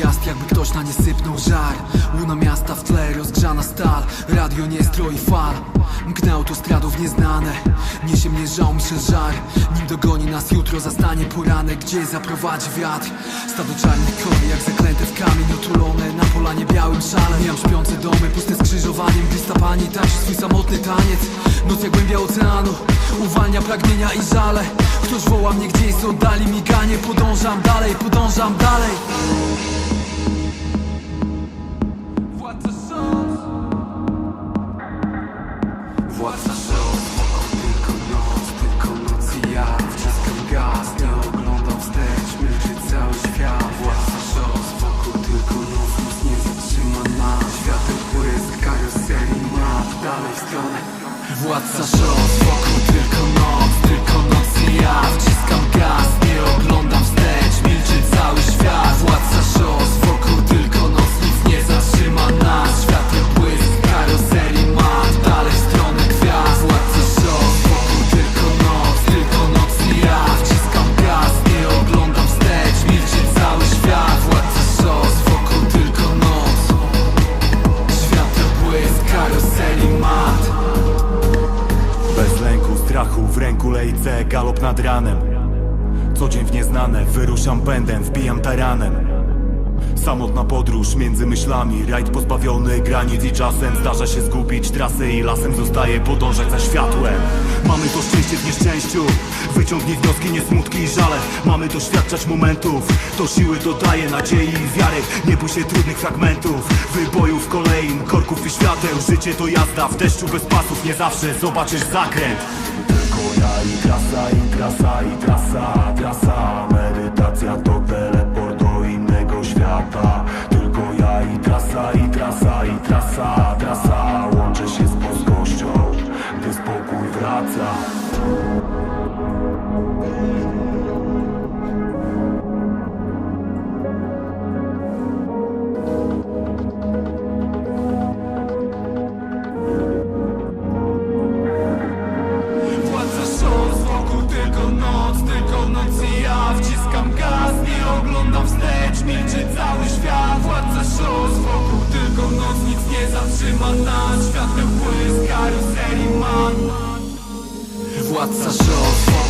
Jakby ktoś na nie sypnął żar. Łuna miasta w tle, rozgrzana stal. Radio nie stroi fal. Mknę autostradów nieznane. Niesie mnie żał mi się żar. Nim dogoni nas jutro zastanie poranek Gdzie zaprowadzi wiatr. Stado czarnych koni jak zaklęte w kamień Otulone na polanie białym szale Mijam śpiące domy, puste skrzyżowaniem Blista pani tańczy swój samotny taniec Noc jak głębia oceanu Uwalnia pragnienia i żale. Ktoś woła mnie gdzieś z oddali miganie Podążam dalej, podążam dalej galop nad ranem. Co dzień w nieznane, wyruszam pędem, wbijam taranem. Samotna podróż między myślami, rajd pozbawiony granic i czasem Zdarza się zgubić trasy i lasem zostaje podążać za światłem. Mamy to szczęście w nieszczęściu, wyciągnij wnioski, nie smutki i żale. Mamy doświadczać momentów, to siły dodaje nadziei i wiary. Nie bój się trudnych fragmentów, wybojów kolejn, korków i świateł. Życie to jazda w deszczu bez pasów, nie zawsze zobaczysz zakręt tylko ja i trasa, i trasa, i trasa, trasa. Medytacja to teleport do innego świata. Tylko ja i trasa, i trasa, i trasa, trasa. Łączę się nas Świateł błysk, karoserii man Władca wokół